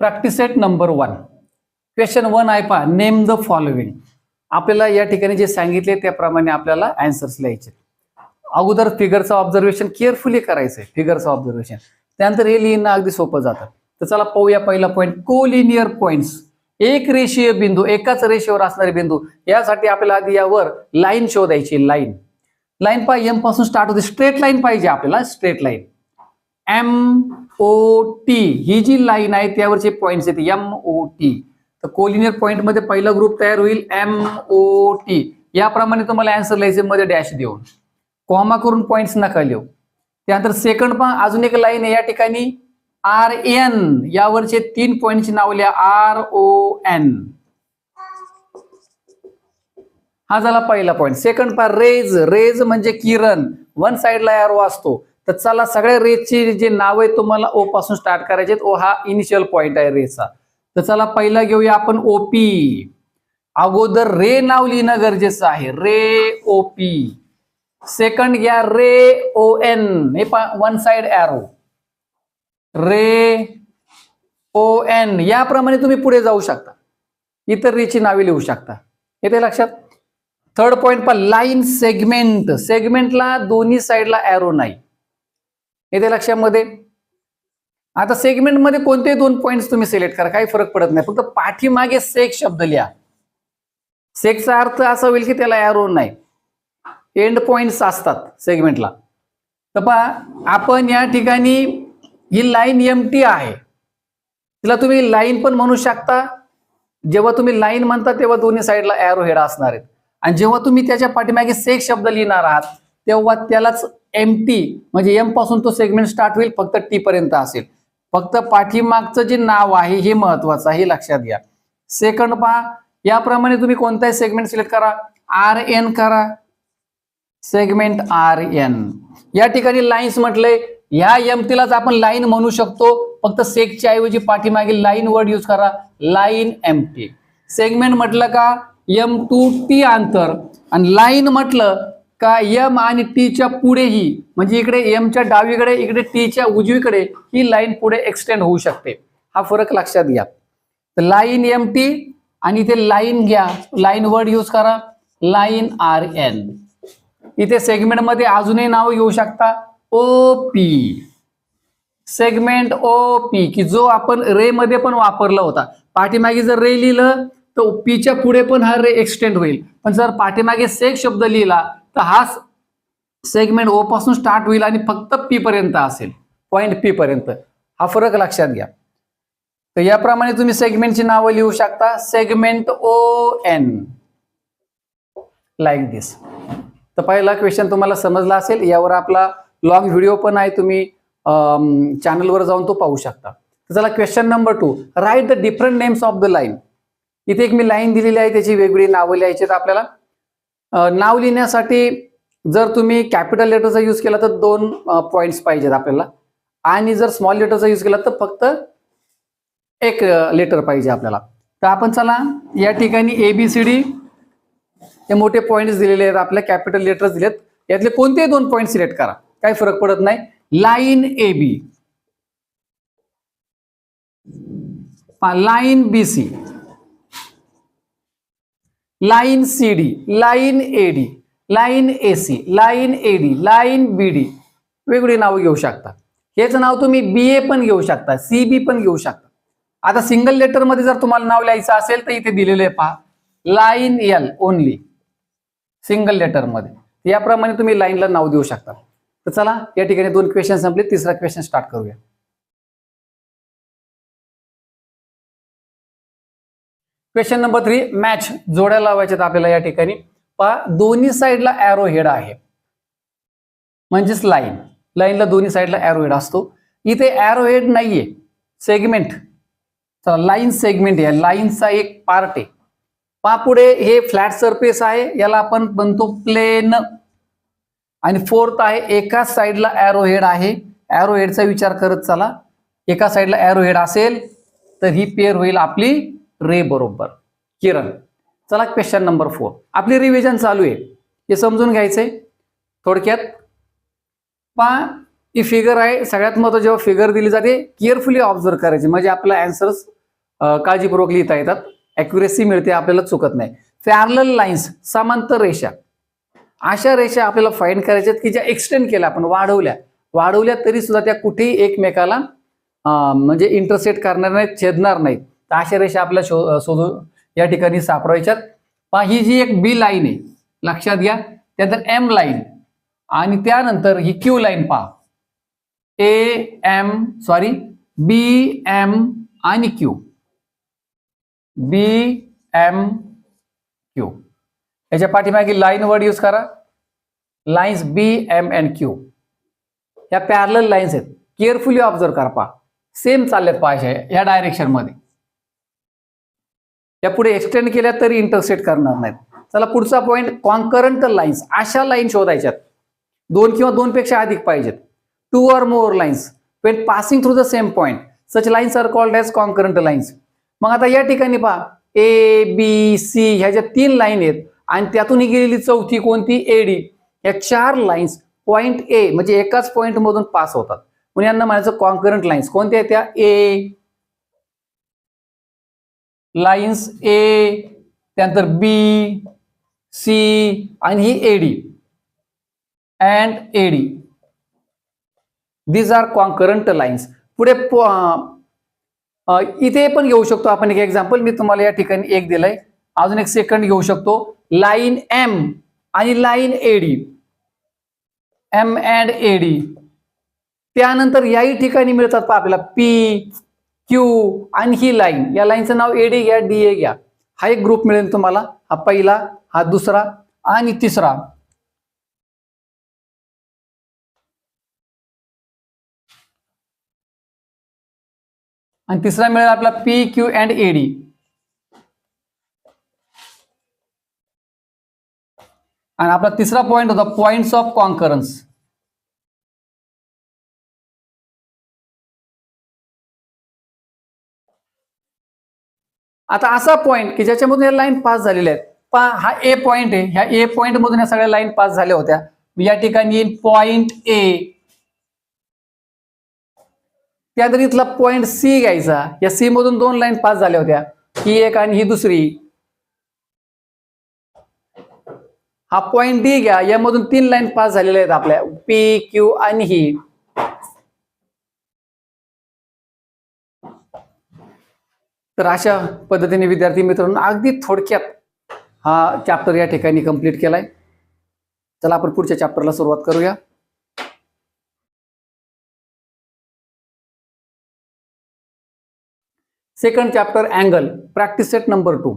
Practice set number one question one आहे पहा name the following आपल्याला या ठिकाणी जे सांगितले त्याप्रमाणे आपल्याला अँसर्स लिहायचे. अगोदर फिगरचं ऑब्झर्वेशन केअरफुली करायचंय फिगरचं ऑब्झर्वेशन त्यानंतर हे लिहिणं अगदी सोपं जातं. तर चला पाहूया पहिला पॉईंट कोलिनियर पॉईंट्स एक रेषीय बिंदू एकाच रेषेवर असणारे बिंदू यासाठी आपल्याला आधी यावर लाईन शोधायची लाईन लाईन पहा एमपासून स्टार्ट होते स्ट्रेट लाईन पाहिजे आपल्याला straight line M O T ही जी लाईन आहे त्यावरचे पॉईंट्स येते एम ओ टी तर कोलिनियर पॉईंटमध्ये पहिला ग्रुप तयार होईल एम ओ टी याप्रमाणे तुम्हाला अँसर लिहायचे मध्ये डॅश देऊन. कॉमा करून पॉईंट्स नका लिहू. त्यानंतर सेकंड पण अजून एक लाईन आहे या ठिकाणी आर एन यावरचे तीन पॉइंटची नाव लिहा आर ओ एन हा झाला पहिला पॉईंट सेकंड पहा रेज रेज म्हणजे किरण. वन साइडला एरो असतो. तर चला सगळ्या रेसची जे नाव आहे तुम्हाला ओ पासून स्टार्ट करायचे ओ हा इनिशियल पॉइंट आहे रेचा तर चला पहिला घेऊया आपण ओपी अगोदर रे नाव लिहिणं गरजेचं आहे. रे ओपी सेकंड घ्या रे ओ एन हे one side arrow ray O N याप्रमाणे तुम्ही पुढे जाऊ शकता. इतर रेची नावे लिहू शकता. येते लक्षात? थर्ड पॉइंट पण लाईन सेगमेंट सेगमेंटला दोन्ही साईडला एरो नाही. येते लक्षामध्ये? आता सेगमेंटमध्ये कोणते दोन पॉईंट्स तुम्ही सिलेक्ट करा काही फरक पडत नाही. फक्त पाठीमागे सेक शब्द लिहा. सेकचा अर्थ असा होईल की त्याला एरो नाही. एंड पॉइंट्स असतात सेगमेंटला तर पहा आपण या ठिकाणी ही लाईन एम टी आहे. तिला तुम्ही लाईन पण म्हणू शकता. जेव्हा तुम्ही लाईन म्हणता तेव्हा दोन्ही साईडला एरो हेड असणार आहेत. आणि जेव्हा तुम्ही त्याच्या पाठीमागे सेक शब्द लिहिणार आहात तेव्हा त्यालाच एम टी म्हणजे एमपासून तो सेगमेंट स्टार्ट होईल फक्त टी पर्यंत असेल. फक्त पाठीमागचं जे नाव आहे हे महत्वाचं आहे हे लक्षात घ्या. सेकंड पहा याप्रमाणे तुम्ही कोणताही सेगमेंट सिलेक्ट करा. आर एन करा. सेगमेंट आर एन या ठिकाणी लाईन्स म्हटलंय ह्या एम टीलाच आपण लाईन म्हणू शकतो. फक्त सेकच्या ऐवजी पाठीमागे लाईन वर्ड यूज करा. लाईन एम टी सेगमेंट म्हटलं का? एम टू टी अंतर. आणि लाईन म्हटलं का एम आणि टीच्या पुढेही म्हणजे इकडे एमच्या डावीकडे इकडे टीच्या उजवीकडे ही लाईन पुढे एक्सटेंड होऊ शकते. हा फरक लक्षात घ्या. तर लाईन एम टी आणि इथे लाईन घ्या. लाईन वर्ड यूज करा. लाईन आर एन इथे सेगमेंटमध्ये अजूनही नाव घेऊ शकता. O P segment O P की जो आपण रे मध्ये पण वापरला होता. पाठीमागे जर रे लिहिलं तर पीच्या पुढे पण हा रे एक्सटेंड होईल. पण जर पाठीमागे सेक शब्द लिहिला तर हा सेगमेंट ओ पासून स्टार्ट होईल आणि फक्त पी पर्यंत असेल. पॉईंट पी पर्यंत. हा फरक लक्षात घ्या. तर याप्रमाणे तुम्ही सेगमेंटची नावं लिहू शकता. Segment O N like this तर पहिला क्वेश्चन तुम्हाला समजला असेल. यावर आपला लॉंग व्हिडिओ पण आहे. तुम्ही चॅनलवर जाऊन तो पाहू शकता. तर चला question number two write the different names of the line इथे एक मी लाईन दिलेली आहे. त्याची वेगवेगळी नावं लिहायची आहेत आपल्याला. नाव लिहिण्यासाठी जर तुम्ही कॅपिटल लेटरचा यूज केला तर दोन पॉईंट्स पाहिजेत आपल्याला. आणि जर स्मॉल लेटरचा यूज केला तर फक्त एक लेटर पाहिजे आपल्याला. तर आपण चला या ठिकाणी ए बी सी डी हे मोठे पॉईंट्स दिलेले आहेत आपल्या कॅपिटल लेटर्स दिलेत. यातले कोणतेही दोन पॉईंट सिलेक्ट करा. काही फरक पडत नाही. Line A B line B C line C D line A D line A C line A D line B D वेगळी नावं घेऊ शकता. हेच नाव तुम्ही बी ए पण घेऊ शकता सी बी पण घेऊ शकता. आता सिंगल लेटरमध्ये जर तुम्हाला नाव लिहायचं असेल तर इथे दिलेलं आहे पहा. लाईन एल ओनली सिंगल लेटरमध्ये. याप्रमाणे तुम्ही लाईनला नाव देऊ शकता. तर चला या ठिकाणी दोन क्वेश्चन संपले. तिसरा क्वेश्चन स्टार्ट करूया. क्वेश्चन नंबर थ्री मॅच जोड्या लावायच्यात आपल्याला या ठिकाणी. पहा दोन्ही साईडला एरो हेड आहे. म्हणजेच लाईन लाईनला दोन्ही साईडला एरो हेड असतो. इथे एरो हेड नाहीये. सेगमेंट चला लाईन सेगमेंट आहे लाईनचा एक पार्ट आहे. पहा पुढे हे फ्लॅट सरफेस आहे. याला आपण म्हणतो प्लेन आणि फोर्थ आहे एका साईडला एरो हेड आहे. एरो हेडचा विचार करत चला. एका साईडला एरो हेड असेल तर ही पेअर होईल आपली रे बरोबर. किरण चला क्वेश्चन नंबर फोर आपली रिव्हिजन चालू आहे. हे समजून घ्यायचंय. थोडक्यात पहा ही फिगर आहे. सगळ्यात महत्त्वाचं जेव्हा फिगर दिली जाते केअरफुली ऑब्झर्व करायची. म्हणजे आपल्या अँसर्स काळजीपूर्वक लिहिता येतात. अॅक्युरेसी मिळते आपल्याला चुकत नाही. पॅरल लाईन्स समांतर रेषा. अशा रेषा आपल्याला फाईंड करायच्या की ज्या एक्सटेंड केल्या आपण वाढवल्या. वाढवल्या तरी सुद्धा त्या कुठेही एकमेकाला म्हणजे इंटरसेट करणार नाहीत छेदणार नाहीत. तर अशा रेषा आपल्या शो शोधू या ठिकाणी सापडवायच्यात पहा ही जी एक बी लाईन आहे लक्षात घ्या. त्यानंतर एम लाईन आणि त्यानंतर ही क्यू लाईन पहा. A M sorry B M आणि क्यू बी एम क्यू याच्या पाठीमागे लाईन वर्ड यूज करा. Lines B M and Q या पॅरल लाईन्स आहेत. केअरफुली ऑब्झर्व करा पहा. सेम चालल्यात पाहिजे या डायरेक्शनमध्ये या पुढे एक्सटेंड केल्या तरी इंटरसेट करणार नाहीत. चला पुढचा पॉईंट कॉन्करंट लाईन्स अशा लाईन शोधायच्यात. दोन किंवा दोन पेक्षा अधिक पाहिजेत. Two or more lines when passing through the same point such lines are called as concurrent lines मग आता या ठिकाणी पहा. ए बी सी ह्या ज्या तीन लाईन आहेत आणि त्यातून ही गेलेली चौथी कोणती? एडी या चार लाईन्स पॉईंट ए म्हणजे एकाच पॉईंट मधून पास होतात. म्हणून यांना म्हणायचं कॉन्करंट लाईन्स कोणत्या आहेत त्या? ए लाईन्स ए त्यानंतर बी सी आणि ही AD and AD these are concurrent lines पुढे इथे पण घेऊ शकतो आपण एक एक्झाम्पल मी तुम्हाला या ठिकाणी एक दिलंय. अजून एक सेकंड घेऊ शकतो. लाईन एम आणि line AD M and AD त्यानंतर याही ठिकाणी मिळतात आपल्याला पी क्यू आणि ही लाईन या लाईनचं नाव एडी घ्या डी ए घ्या. हा एक ग्रुप मिळेल तुम्हाला. हा पहिला हा दुसरा आणि तिसरा. आणि तिसरा मिळेल आपला पी क्यू अँड एडी आणि आपला तिसरा पॉइंट होता पॉइंट्स ऑफ कॉन्करन्स आता असा पॉईंट की ज्याच्यामधून या लाईन पास झालेल्या आहेत. पा हा ए पॉईंट आहे. ह्या ए पॉईंट मधून या सगळ्या लाईन पास झाल्या होत्या. या ठिकाणी येईल पॉईंट ए त्यानंतर इथला पॉईंट सी घ्यायचा. या सी मधून दोन लाईन पास झाल्या होत्या. ही एक आणि ही दुसरी. हा पॉईंट डी घ्या. यामधून तीन लाईन पास झालेल्या आहेत आपल्या. पी क्यू आणि ही तर अशा पद्धतीने विद्यार्थी मित्रांनो अगदी थोडक्यात हा चॅप्टर या ठिकाणी कंप्लीट केलाय. चला आपण पुढच्या चॅप्टरला सुरुवात करूया. Second chapter angle practice set number two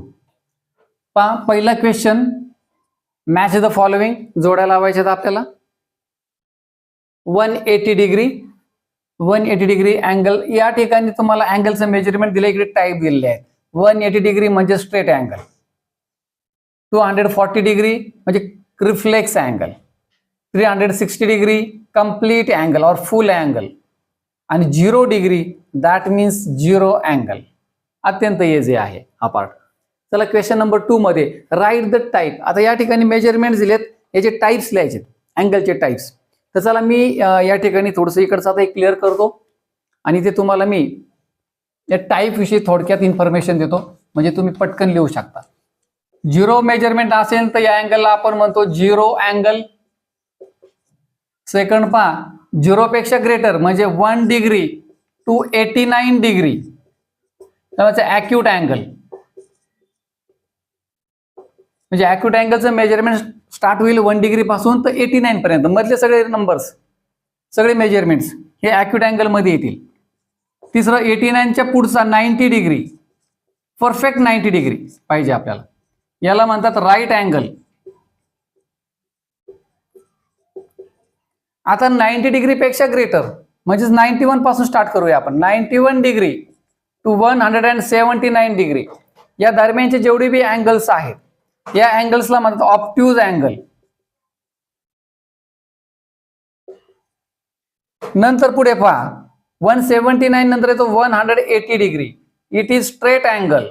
पहा पहिला क्वेश्चन मॅच द फॉलोइंग जोड्या लावायच्या आहेत आपल्याला. One eighty degree one eighty degree angle या ठिकाणी तुम्हाला अँगलचं मेजरमेंट दिलं इकडे टाईप दिलेले आहेत वन एटी डिग्री म्हणजे straight angle two hundred forty degree म्हणजे reflex angle three hundred sixty degree complete angle और फुल अँगल आणि zero degree that means zero angle अत्यंत इझी आहे हा पार्ट चला क्वेश्चन नंबर टू मध्ये राईट द टाईप आता या ठिकाणी मेजरमेंट दिलेत याचे टाईप्स लिहायचे अँगलचे टाईप्स तर चला मी या ठिकाणी थोडंसं इकडचं आता एक क्लिअर करतो. आणि ते तुम्हाला मी या टाईप विषयी थोडक्यात इन्फॉर्मेशन देतो. म्हणजे तुम्ही पटकन लिहू शकता. झिरो मेजरमेंट असेल तर या अँगलला आपण म्हणतो झिरो अँगल सेकंड पहा झिरोपेक्षा ग्रेटर म्हणजे one degree to eighty nine degree त्यामुळे अॅक्यूट अँगल म्हणजे अॅक्यूट अँगलचं मेजरमेंट स्टार्ट होईल वन डिग्री पासून तर एटी नाईन पर्यंत. मधले सगळे नंबर्स सगळे मेजरमेंट्स हे अॅक्यूट अँगलमध्ये येतील. तिसरं एटी नाईनच्या पुढचा ninety degree perfect ninety degree पाहिजे आपल्याला. याला म्हणतात राईट अँगल आता नाईन्टी डिग्री पेक्षा ग्रेटर म्हणजेच नाईन्टी वनपासून स्टार्ट करूया आपण. Ninety one degree to one hundred and seventy nine degree या दरम्यानचे जेवढे बी अँगल्स आहेत या अँगल्सला म्हणतात ऑप्ट्यूज अँगल नंतर पुढे पहा. वन सेव्हन्टी नाईन नंतर येतो one hundred eighty degree it is straight angle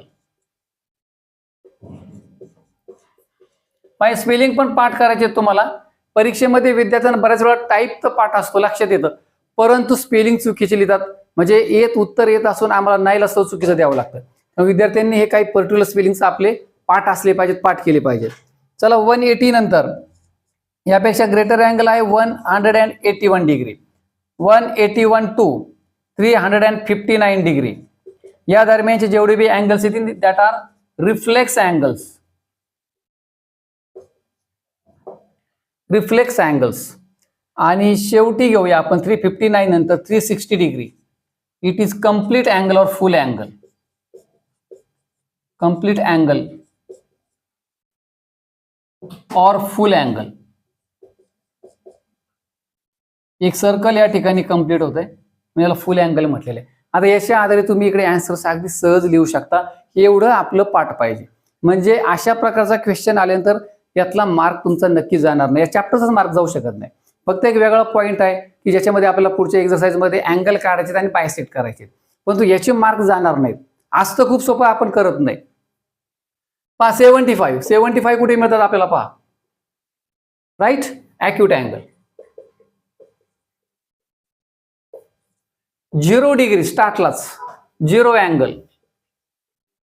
pi spelling पण पाठ करायचे तुम्हाला. परीक्षेमध्ये विद्यार्थ्यांना बऱ्याच वेळा टाईप तर पाठ असतो लक्षात येतं. परंतु स्पेलिंग चुकीचे लिहितात. म्हणजे येत उत्तर येत असून आम्हाला नाही असतं चुकीचं द्यावं लागतं. विद्यार्थ्यांनी हे काही पर्टिक्युलर स्पेलिंगचे आपले पाठ असले पाहिजेत पाठ केले पाहिजेत. चला वन एटी नंतर. यापेक्षा ग्रेटर अँगल आहे one hundred and eighty one degree one eighty one to three hundred and fifty nine degree या दरम्यानचे जेवढे बी अँगल्स येतील that are reflex angles reflex angles आणि शेवटी घेऊया आपण थ्री फिफ्टी नाईन नंतर three sixty degree it is complete angle और फुल अँगल कंप्लीट अँगल और फुल अँगल एक सर्कल या ठिकाणी कंप्लीट होत आहे याला फुल अँगल म्हटलेलं आहे. आता याच्या आधारे तुम्ही इकडे अँसर्स अगदी सहज लिहू शकता. एवढं आपलं पाठ पाहिजे. म्हणजे अशा प्रकारचा क्वेश्चन आल्यानंतर यातला मार्क तुमचा नक्की जाणार नाही. या चॅप्टरचाच मार्क जाऊ शकत नाही. फक्त एक वेगळा पॉईंट आहे की ज्याच्यामध्ये आपल्याला पुढच्या एक्झरसाईजमध्ये अँगल काढायचे आणि बायसेट करायचे परंतु याचे मार्क जाणार नाहीत. आज तर खूप सोपं आपण करत नाही. पहा सेव्हन्टी फाईव्ह सेव्हन्टी फाईव्ह कुठे मिळतात आपल्याला पहा. Right acute angle zero degree स्टार्टलाच zero angle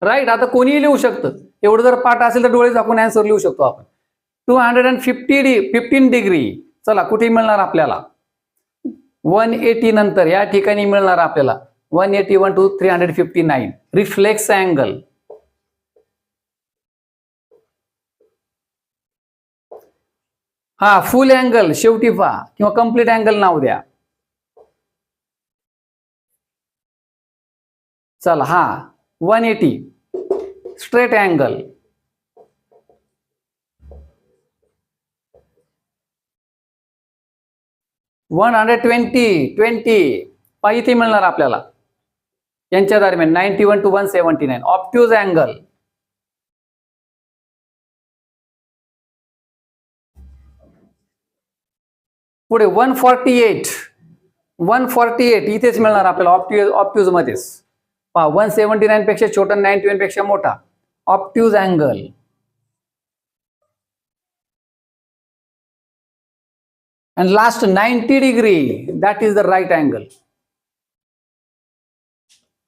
right आता कोणीही लिहू शकतं. एवढं जर पाठ असेल तर डोळे झाकून अँसर लिहू शकतो आपण. Two hundred and fifty the fifteen degree चला कुठे मिळणार आपल्याला? वन एटी नंतर या ठिकाणी मिळणार आपल्याला. One eighty one to three hundred fifty nine reflex angle हा फुल अँगल शेवटी पहा. किंवा कंप्लीट अँगल नाव द्या. चला हा. One eighty straight angle one hundred twenty twenty पाहिजे मिळणार आपल्याला. यांच्या दरम्यान ninety one to one seventy nine obtuse angle पुढे one forty eight one forty eight इथेच मिळणार आपल्याला ऑप्ट्यूज ऑप्ट्यूज मध्येच. पहा वन सेव्हन्टी नाईन पेक्षा छोटा नाईन्टी वनपेक्षा मोठा. Obtuse angle and last ninety degree that is the right angle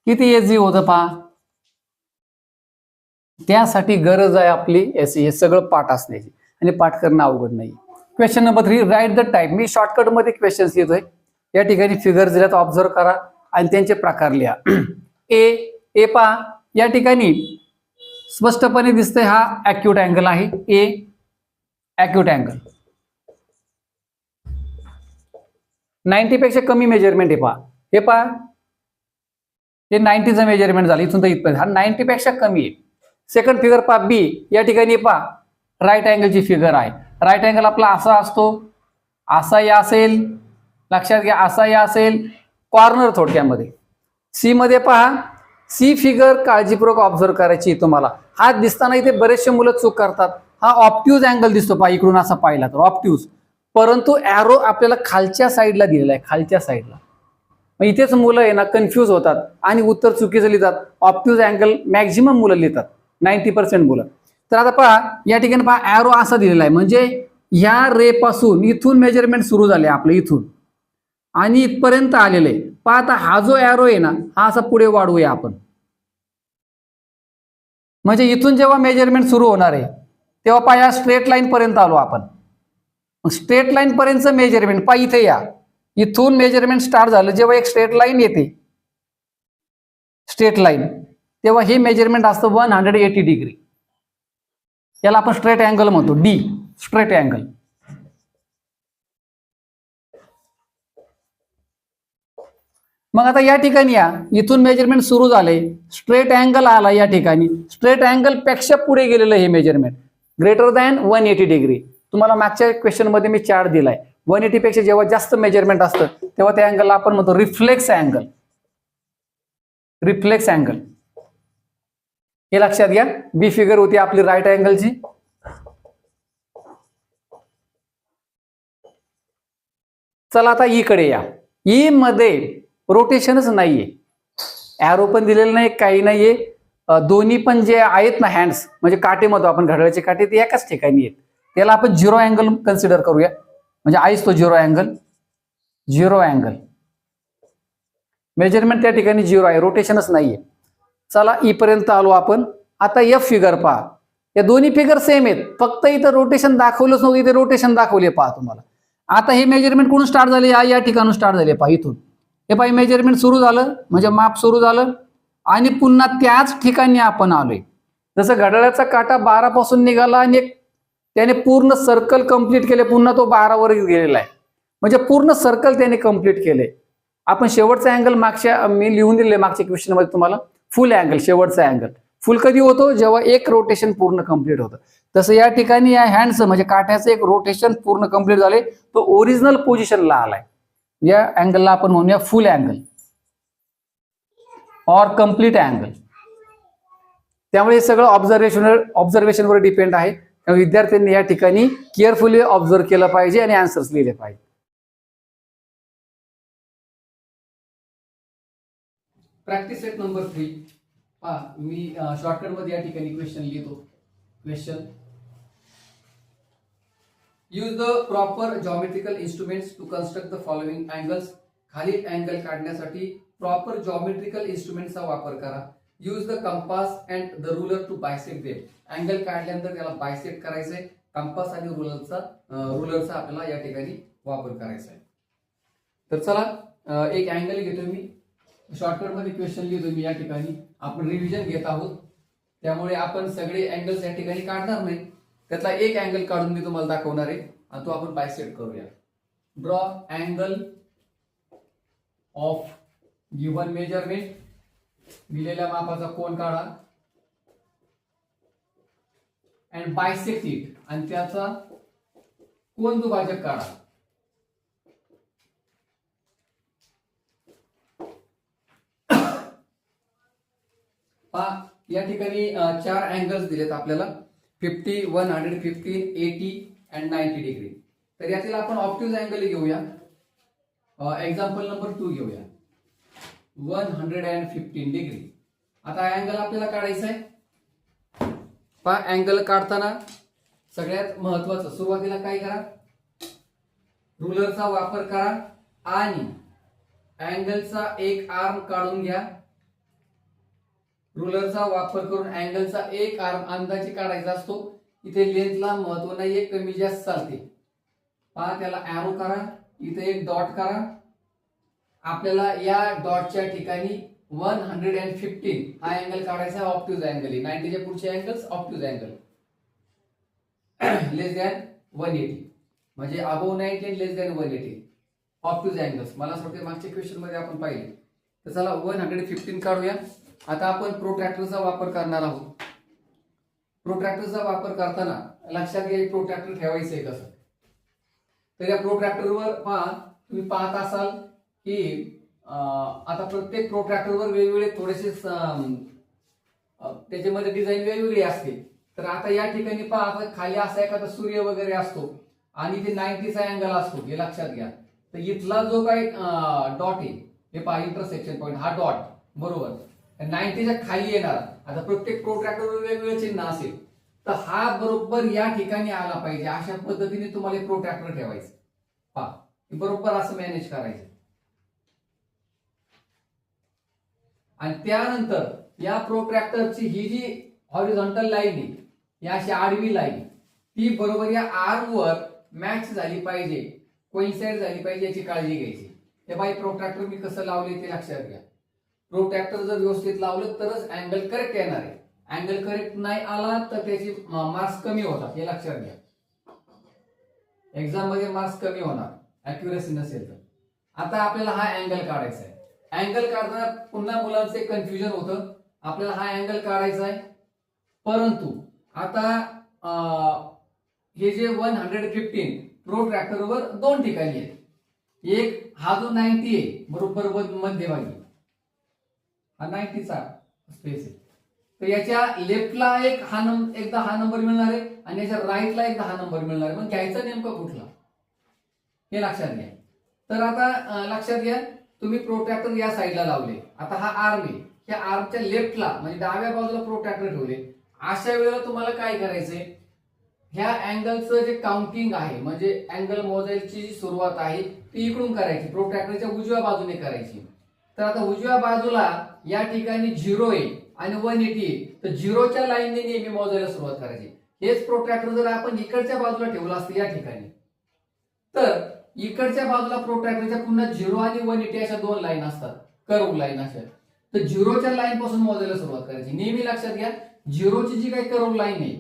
किती एजी होतं पहा? त्यासाठी गरज आहे आपली एस हे सगळं पाठ असण्याची. आणि पाठ करणं अवघड नाही question number three right the type मी शॉर्टकटमध्ये क्वेश्चन्स लिहितोय. या ठिकाणी फिगर दिल्यात ऑब्झर्व करा आणि त्यांचे प्रकार लिहा. ए ए पा या ठिकाणी स्पष्टपणे दिसतंय हा ॲक्यूट अँगल आहे. ए ॲक्यूट अँगल नाईन्टी पेक्षा कमी मेजरमेंट हे पहा. हे पहा. हे नाईन्टीचं मेजरमेंट झालं. इथून तर इथपर्यंत. हा नाईन्टी पेक्षा कमी आहे. सेकंड फिगर पहा. बी या ठिकाणी पहा. राईट अँगलची फिगर आहे. राईट अँगल आपला असा असतो. असाही असेल. लक्षात घ्या असाही असेल. कॉर्नर थोडक्यामध्ये. सी मध्ये पहा. सी फिगर काळजीपूर्वक ऑब्झर्व करायची आहे तुम्हाला. हा दिसताना इथे बरेचसे मुलं चूक करतात. हा ऑप्ट्यूज अँगल दिसतो पहा इकडून असा पाहिला तर ऑप्ट्यूज परंतु ॲरो आपल्याला खालच्या साईडला दिलेला आहे खालच्या साईडला मग इथेच मुलं आहे ना कन्फ्यूज होतात आणि उत्तर चुकीचं लिहितात. ऑप्ट्यूज अँगल मॅक्झिमम मुलं लिहितात. नाईन्टी पर्सेंट मुलं. तर आता पहा या ठिकाणी पहा ॲरो असा दिलेला आहे. म्हणजे ह्या रे पासून इथून मेजरमेंट सुरू झाले आपलं इथून. आणि इथपर्यंत आलेलं आहे. पहा आता हा जो ॲरो आहे ना हा असा पुढे वाढवूया आपण. म्हणजे इथून जेव्हा मेजरमेंट सुरू होणार आहे तेव्हा पहा या स्ट्रेट लाईन पर्यंत आलो आपण. स्ट्रेट लाईनपर्यंतचं मेजरमेंट पहा इथे या. इथून मेजरमेंट स्टार्ट झालं जेव्हा एक स्ट्रेट लाईन येते. स्ट्रेट लाईन तेव्हा हे मेजरमेंट असतं वन हंड्रेड एटी डिग्री याला आपण स्ट्रेट अँगल म्हणतो डी स्ट्रेट अँगल मग आता या ठिकाणी या. इथून मेजरमेंट सुरू झाले. स्ट्रेट अँगल आला या ठिकाणी. स्ट्रेट अँगलपेक्षा पुढे गेलेलं हे measurement greater than one eighty degree तुम्हाला मागच्या क्वेश्चनमध्ये मी चार्ट दिलाय. वन एटी पेक्षा जेव्हा जास्त मेजरमेंट असतं तेव्हा त्या अँगलला आपण म्हणतो रिफ्लेक्स अँगल रिफ्लेक्स अँगल हे लक्षात घ्या. बी फिगर होती आपली राईट अँगलची चला आता ई कडे या. ई मध्ये रोटेशनच नाहीये. ॲरो पण दिलेलं नाही काही नाहीये. दोन्ही पण जे आहेत ना हँड्स म्हणजे काटे म्हणतो आपण घड्याळाचे काटे ते एकाच ठिकाणी आहेत. त्याला आपण झिरो अँगल कन्सिडर करूया. म्हणजे आईच तो zero angle zero angle measurement त्या ठिकाणी झिरो आहे रोटेशनच नाहीये. चला इपर्यंत आलो आपण. आता एफ फिगर पहा. या दोन्ही फिगर सेम आहेत. फक्त इथं रोटेशन दाखवलंच नव्हतं इथे रोटेशन दाखवले पहा तुम्हाला. आता हे मेजरमेंट कुठून स्टार्ट झाले? या या ठिकाणून स्टार्ट झाले पहा इथून. हे पहा मेजरमेंट सुरू झालं म्हणजे माप सुरू झालं. आणि पुन्हा त्याच ठिकाणी आपण आलोय. जसं घड्याळाचा काटा बारा पासून निघाला आणि एक त्याने पूर्ण सर्कल कंप्लीट केले पुन्हा तो बारावर गेलेला आहे. म्हणजे पूर्ण सर्कल त्याने कंप्लीट केले. आपण शेवटचा अँगल मागच्या मी लिहून दिले मागच्या क्वेश्चनमध्ये तुम्हाला. फुल अँगल शेवटचा अँगल फुल कधी होतो? जेव्हा एक रोटेशन पूर्ण कंप्लीट होतं. तसं या ठिकाणी या हँडचं म्हणजे काठ्याचं एक रोटेशन पूर्ण कंप्लीट झाले. तो ओरिजिनल पोझिशनला आलाय. या अँगलला आपण म्हणूया full angle or complete angle त्यामुळे हे सगळं ऑब्झर्वेशन ऑब्झर्वेशनवर डिपेंड आहे. विद्यार्थ्यांनी या ठिकाणी केअरफुली ऑब्झर्व केलं पाहिजे आणि आन्सर्स लिहिले पाहिजे. प्रॅक्टिस सेट नंबर थ्री पहा मी शॉर्टकटमध्ये या ठिकाणी क्वेश्चन लिहितो. Question use the proper geometrical instruments to construct the following angles खालील अँगल काढण्यासाठी प्रॉपर जॉमेट्रिकल इन्स्ट्रुमेंटचा वापर करा. Use the compass and the ruler to bisect them angle काढल्यानंतर त्याला बायसेट करायचंय. कंपास आणि रुलरचा रुलरचा आपल्याला या ठिकाणी वापर करायचा आहे तर चला एक अँगल घेतो मी. शॉर्टकटमध्ये क्वेश्चन लिहितो मी या ठिकाणी. आपण रिव्हिजन घेत आहोत. त्यामुळे आपण सगळे अँगल्स या ठिकाणी काढणार नाही. त्यातला एक अँगल काढून मी तुम्हाला दाखवणार आहे. आणि तो आपण बायसेट करूया. Draw angle of given measurement दिलेल्या मापाचा कोण काढा. अँड बायसेक्ट इट आणि त्याचा कोण दुभाजक काढा. पहा या ठिकाणी चार अँगल्स दिलेत आपल्याला. Fifty one hundred fifteen eighty and ninety degree तर यातील आपण ऑप्टिव्ह अँगल घेऊया. एक्झाम्पल नंबर टू घेऊया. One hundred and fifteen degree आता अँगल आपल्याला काढायचा आहे. पहा अँगल काढताना सगळ्यात महत्वाचं सुरुवातीला काय करा? रुलरचा वापर करा आणि अँगलचा एक आर्म काढून घ्या. रुलरचा वापर करून अँगलचा एक आर्म अंदाजे काढायचा असतो. इथे लेंथला महत्त्व नाहीये कमी जास्त चालते. पहा त्याला अॅरो करा इथे एक डॉट करा. आपल्याला या डॉटच्या ठिकाणी वन हंड्रेड अँड फिफ्टीन हा अँगल काढायचा ऑप्टिव्ह अँगल आहे नाईन्टीच्या पुढचे angles obtuse angle less than one eighty म्हणजे above ninety less than one eighty obtuse angles मला असं वाटतं मागच्या क्वेश्चनमध्ये आपण पाहिले. तर चला वन हंड्रेड फिफ्टीन काढूया. आता आपण प्रोट्रॅक्टरचा वापर करणार आहोत. प्रोट्रॅक्टरचा वापर करताना लक्षात घ्या प्रोट्रॅक्टर ठेवायचं आहे कसं? तर या प्रोट्रॅक्टरवर पहा तुम्ही पाहत असाल की आता प्रत्येक प्रोट्रॅक्टरवर वेगवेगळे थोडेसे त्याच्यामध्ये डिझाईन वेगवेगळी असते. तर आता या ठिकाणी पहा आता खाली असा एखादा सूर्य वगैरे असतो आणि ते नाईन्टीचा अँगल असतो हे लक्षात घ्या. तर इथला जो काही डॉट आहे हे पहा इंटरसेक्शन पॉईंट हा डॉट बरोबर. नाईन्टीच्या खाली येणार. आता प्रत्येक प्रोट्रॅक्टरवर वेगवेगळे चिन्ह असेल. तर हा बरोबर या ठिकाणी आला पाहिजे. अशा पद्धतीने तुम्हाला प्रोट्रॅक्टर ठेवायचं. पा बरोबर असं मॅनेज करायचं. आणि त्यानंतर या प्रोट्रॅक्टरची ही जी हॉरिझॉन्टल लाईन आहे या अशी आडवी लाईन ती बरोबर या आर वर मॅच झाली पाहिजे. कोइन्साइड झाली पाहिजे याची काळजी घ्यायची. ते बाई प्रोट्रॅक्टर मी कसं लावले ते लक्षात घ्या. प्रोट्रॅक्टर जर व्यवस्थित लावलं तरच अँगल करेक्ट येणार आहे. अँगल करेक्ट नाही आला तर त्याची मार्क्स कमी होतात. हे लक्षात घ्या. एक्झाममध्ये मार्क्स कमी होणार. अॅक्युरेसी नसेल तर. आता आपल्याला हा अँगल काढायचा आहे. अँगल काढताना पुन्हा मुलांचं कन्फ्युजन होतं. आपल्याला हा अँगल काढायचा आहे. परंतु आता हे जे वन हंड्रेड फिफ्टीन प्रो ट्रॅक्टरवर दोन ठिकाणी आहेत. एक हा जो नाईन्टी आहे बरोबर व- मध्यभागी. हा नाईन्टीचा स्पेस आहे. तर याच्या लेफ्टला एक हा नंबर एकदा हा नंबर मिळणार आहे आणि याच्या राईटला एकदा हा नंबर मिळणार आहे. मग घ्यायचा नेमका कुठला? हे लक्षात घ्या. तर आता लक्षात घ्या तुम्ही प्रोट्रॅक्टर या साईडला लावले. आता हा आर्म आहे. ह्या आर्मच्या लेफ्टला म्हणजे डाव्या बाजूला प्रोट्रॅक्टर ठेवले. अशा वेळेला तुम्हाला काय करायचंय? ह्या अँगलचं जे काउंटिंग आहे म्हणजे अँगल मोजायची जी सुरुवात आहे ती इकडून करायची. प्रोट्रॅक्टरच्या उजव्या बाजूने करायची. तर आता उजव्या बाजूला या ठिकाणी झिरो येईल आणि वन एटी तर झिरोच्या लाईनने नेहमी मोजायला सुरुवात करायची. हेच प्रोट्रॅक्टर जर आपण इकडच्या बाजूला ठेवलं असतं या ठिकाणी तर इकडच्या बाजूला प्रोट्रॅक्टरच्या पुन्हा झिरो आणि वन एटी अशा दोन लाईन असतात. कर्व लाईन अशा. तर झिरोच्या लाईन पासून मोजायला सुरुवात करायची. नेहमी लक्षात घ्या झिरोची जी काही कर्व लाईन आहे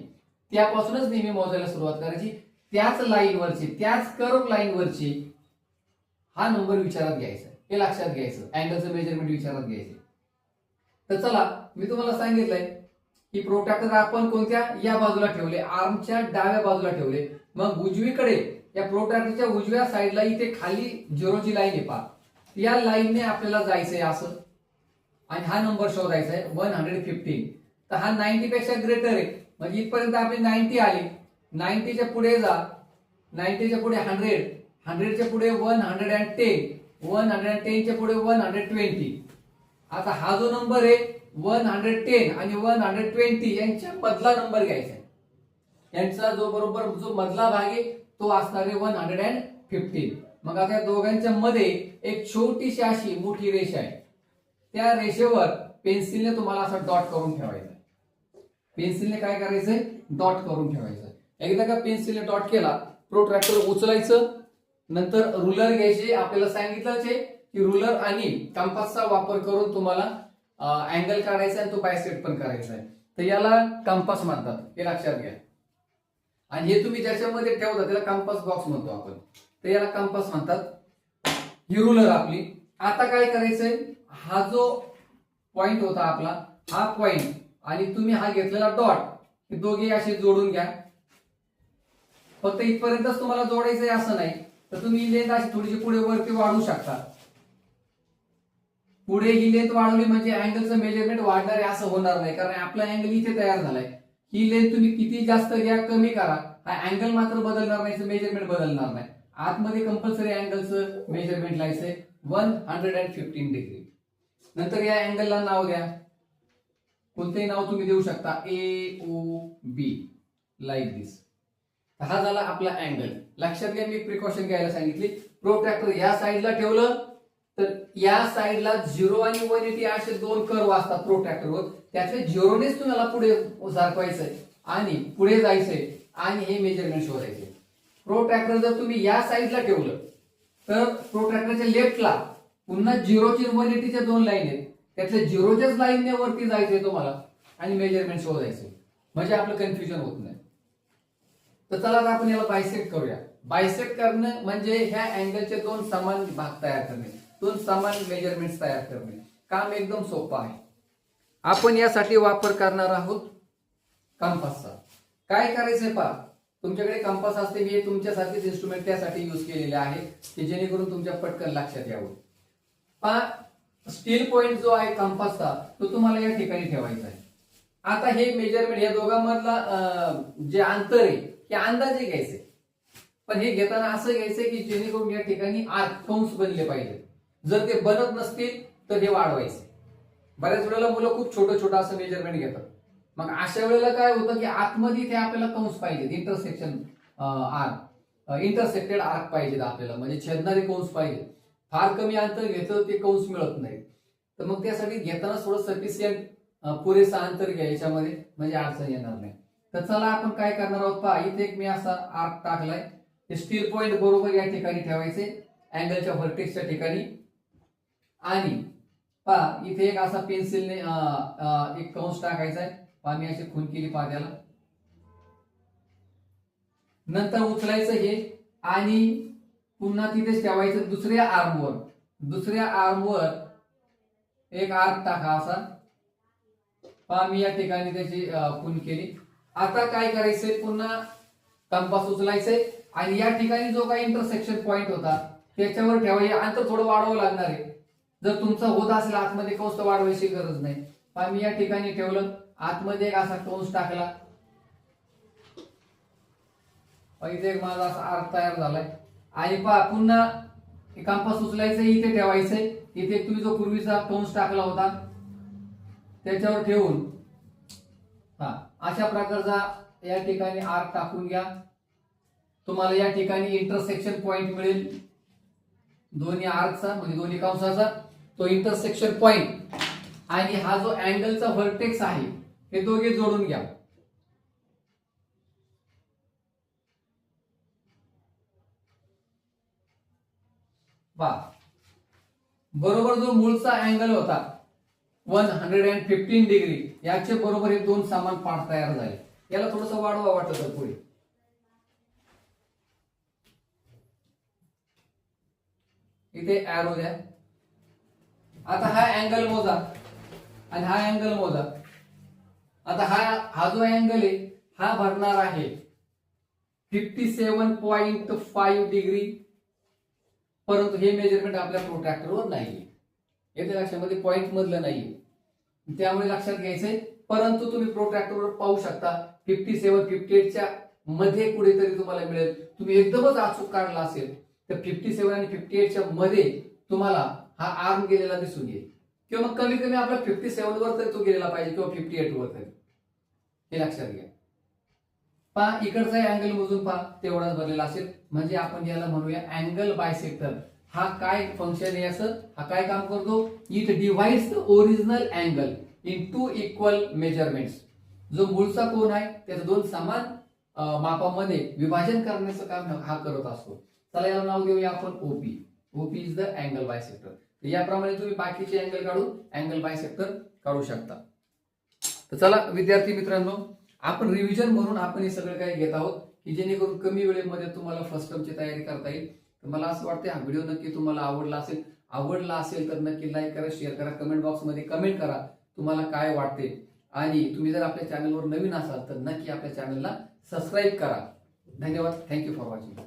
त्यापासूनच नेहमी मोजायला सुरुवात करायची. त्याच लाईनवरची त्याच कर्व लाईनवरची हा नंबर विचारात घ्यायचा. हे लक्षात घ्यायचं. अँगलचं मेजरमेंट विचारात घ्यायचं. तर चला मी तुम्हाला सांगितलंय की प्रोट्रॅक्टर आपण कोणत्या या बाजूला ठेवले? आर्मच्या डाव्या बाजूला ठेवले. मग उजवीकडे या प्रोट्रॅक्टरच्या उजव्या साईडला इथे खाली झिरोची लाईन आहे पहा. या लाईनने आपल्याला जायचंय असं. आणि हा नंबर शोधायचा आहे वन हंड्रेड फिफ्टीन तर हा नाईन्टी पेक्षा ग्रेटर आहे. म्हणजे इथपर्यंत आपली नाईन्टी आली. नाईन्टीच्या पुढे जा. नाईन्टीच्या पुढे हंड्रेड हंड्रेडच्या पुढे one hundred and ten one hundred टेनच्या पुढे वन हंड्रेड ट्वेंटी आता हा जो नंबर आहे वन हंड्रेड टेन आणि वन हंड्रेड ट्वेंटी यांच्या मधला नंबर घ्यायचा यांचा जो बरोबर जो मधला भाग आहे तो असणार आहे वन हंड्रेड अँड फिफ्टीन मग आता या दोघांच्या मध्ये एक छोटीशी अशी मोठी रेषा आहे. त्या रेषेवर पेन्सिलने तुम्हाला असं डॉट करून ठेवायचं पेन्सिलने काय करायचंय? डॉट करून ठेवायचं एकदा का पेन्सिलने डॉट केला प्रोट्रॅक्टर उचलायचं नंतर रुलर घ्यायचे आपल्याला सांगितलंच आहे की रुलर आणि कंपासचा वापर करून तुम्हाला अँगल काढायचा आणि तो बायसेट पण करायचा आहे. तर याला कंपास म्हणतात. हे लक्षात घ्या. आणि हे तुम्ही ज्याच्यामध्ये ठेवता त्याला कंपास बॉक्स म्हणतो आपण. तर याला कंपास म्हणतात. ही रुलर आपली. आता काय करायचंय? हा जो पॉइंट होता आपला हा पॉइंट आणि तुम्ही हा घेतलेला डॉट हे दोघे असे जोडून घ्या. फक्त इथपर्यंतच तुम्हाला जोडायचंय असं नाही. तर तुम्ही लेंथ अशी थोडीशी पुढे वरती वाढवू शकता. पुढे ही लेंथ वाढवली म्हणजे अँगलचं मेजरमेंट वाढणार आहे असं होणार नाही. कारण आपला अँगल इथे तयार झालाय. ही लेंथ तुम्ही किती जास्त घ्या कमी करा. हा अँगल मात्र बदलणार नाही मेजरमेंट बदलणार नाही. आतमध्ये कंपल्सरी अँगलचं measurement लायचंय one hundred and fifteen degree नंतर या अँगलला नाव द्या. कोणतेही नाव तुम्ही देऊ शकता. ए ओ बी लाईक दिस हा झाला आपला अँगल लक्षात घ्या मी प्रिकॉशन घ्यायला सांगितली. प्रोट्रॅक्टर या साईडला ठेवलं तर या साईडला झिरो आणि वन एटी असे दोन कर्व असतात प्रोट्रॅक्टरवर त्याच्या झिरोनेच तुम्हाला पुढे सारखवायचंय आणि पुढे जायचंय आणि हे मेजरमेंट शोधायचे प्रोट्रॅक्टर जर तुम्ही या साईडला ठेवलं तर प्रोट्रॅक्टरच्या लेफ्टला पुन्हा झिरोची वन एटीच्या दोन लाईन आहेत. त्यातल्या झिरोच्याच लाईनने वरती जायचंय तुम्हाला आणि मेजरमेंट शोधायचे म्हणजे आपलं कन्फ्युजन होत नाही. तर चला आता आपण याला बायसेट करूया. बायसेट करणं म्हणजे ह्या अँगलचे दोन समान भाग तयार करणे. दोन समान मेजरमेंट तयार करणे. काम एकदम सोपं आहे. आपण यासाठी वापर करणार आहोत कंपासचा काय करायचंय पहा. तुमच्याकडे कंपास असते. मी हे तुमच्यासारखेच इन्स्ट्रुमेंट त्यासाठी युज केलेले आहे की जेणेकरून तुमच्या पटकन लक्षात यावं. पहा. स्टील पॉइंट जो आहे कंपासचा तो तुम्हाला या ठिकाणी ठेवायचा आहे. आता हे मेजरमेंट या दोघांमधला जे अंतर आहे हे अंदाजे घ्यायचे. पण हे घेताना असं घ्यायचंय की जेणेकरून या ठिकाणी आत कंस बनले पाहिजेत. जर ते बनत नसतील तर हे वाढवायचे. बऱ्याच वेळेला मुलं खूप छोटं छोटं असं मेजरमेंट घेतात. मग अशा वेळेला काय होतं की आतमध्ये इथे आपल्याला कंस पाहिजेत. इंटरसेक्शन आर्क इंटरसेक्टेड आर्क पाहिजेत आपल्याला. म्हणजे छेदणारे कंस पाहिजे फार कमी अंतर घेतलं ते कंस मिळत नाही. तर मग त्यासाठी घेताना थोडं सफिशियंट पुरेसा अंतर घ्या. याच्यामध्ये म्हणजे अडचण येणार नाही. तर चला आपण काय करणार आहोत पहा इथे एक मी असा आर्क टाकलाय. स्टील पॉइंट बरोबर या ठिकाणी ठेवायचे अँगलच्या व्हर्टेक्सच्या ठिकाणी. आणि पहा इथे एक असा पेन्सिलने एक कंस टाकायचा आहे. पहा मी अशी खून केली पहा त्याला. नंतर उचलायचं हे आणि पुन्हा तिथेच ठेवायचं दुसऱ्या आर्मवर दुसऱ्या आर्मवर एक आर्क टाका असा. पहा मी या ठिकाणी त्याची खून केली. आता काय करायचंय? पुन्हा कंपास उचलायचंय. आणि या ठिकाणी जो काही इंटरसेक्शन पॉइंट होता त्याच्यावर ठेवायचे अंतर थोडं वाढवावं लागणार आहे. जर तुमचा होत असेल आतमध्ये कंस तर वाढवायची गरज नाही. पण मी या ठिकाणी ठेवलं. आतमध्ये एक असा कंस टाकला. पहा इथे एक माझा असा आर्क तयार झालाय. आणि पहा पुन्हा कंपास उचलायचं इथे ठेवायचंय. इथे तुम्ही जो पूर्वीचा कंस टाकला होता त्याच्यावर ठेवून. हा. अशा प्रकारचा या ठिकाणी आर्क टाकून घ्या. तुम्हाला या ठिकाणी इंटरसेक्शन पॉइंट मिळेल. दोन्ही आर्कचा म्हणजे दोन्ही कंसाचा तो इंटरसेक्शन पॉइंट आणि हा जो अँगलचा व्हर्टेक्स आहे हे दोघे जोडून घ्या. बा बरोबर जो मूळचा अँगल होता one hundred and fifteen degree याचे बरोबर हे दोन समान पाठ तयार झाले. याला थोडस वाढवा वाटत होतं पुढे. इथे ऍरो द्या. आता हा अँगल मोजा. आणि हा अँगल मोजा. आता हा हा जो अँगल आहे हा भरणार आहे fifty seven point five degree परंतु हे मेजरमेंट आपल्या प्रोट्रॅक्टरवर नाहीये. येते लक्षामध्ये पॉईंट मधलं नाहीये. त्यामुळे लक्षात घ्यायचंय परंतु तुम्ही प्रोट्रॅक्टरवर पाहू शकता फिफ्टी सेवन फिफ्टी एटच्या मध्ये कुठेतरी तुम्हाला मिळेल. तुम्ही एकदमच अचूक काढला असेल तर फिफ्टी सेवन आणि फिफ्टी एटच्या मध्ये तुम्हाला हा आर्म गेलेला दिसून येईल. किंवा मग कमी कमी आपला फिफ्टी सेवन वर तरी तो गेलेला पाहिजे किंवा फिफ्टी एट वर तरी. हे लक्षात घ्या. पहा इकडचा अँगल मोजून पहा तेवढाच भरलेला असेल. म्हणजे आपण याला म्हणूया अँगल बायसेक्टर हा काय फंक्शन आहे असं? हा काय काम करतो? It divides the original angle in two equal measurements जो मूळचा कोण आहे त्याचं दोन समान मापामध्ये विभाजन करण्याचं काम हा करत असतो. चला याला नाव घेऊया आपण OP OP is the angle bisector याप्रमाणे तुम्ही बाकीचे अँगल काढून अँगल बायसेक्टर काढू शकता. तर चला विद्यार्थी मित्रांनो आपण रिव्हिजन म्हणून आपण हे सगळं काही घेत आहोत की जेणेकरून कमी वेळेमध्ये तुम्हाला फर्स्ट टर्मची तयारी करता येईल. तर मला असं वाटतं हा व्हिडिओ नक्की तुम्हाला आवडला असेल आवडला असेल तर नक्की लाईक करा शेअर करा कमेंट बॉक्समध्ये कमेंट करा तुम्हाला काय वाटते आणि तुम्ही जर आपल्या चॅनलवर नवीन असाल तर नक्की आपल्या चॅनलला सबस्क्राईब करा. धन्यवाद. Thank you for watching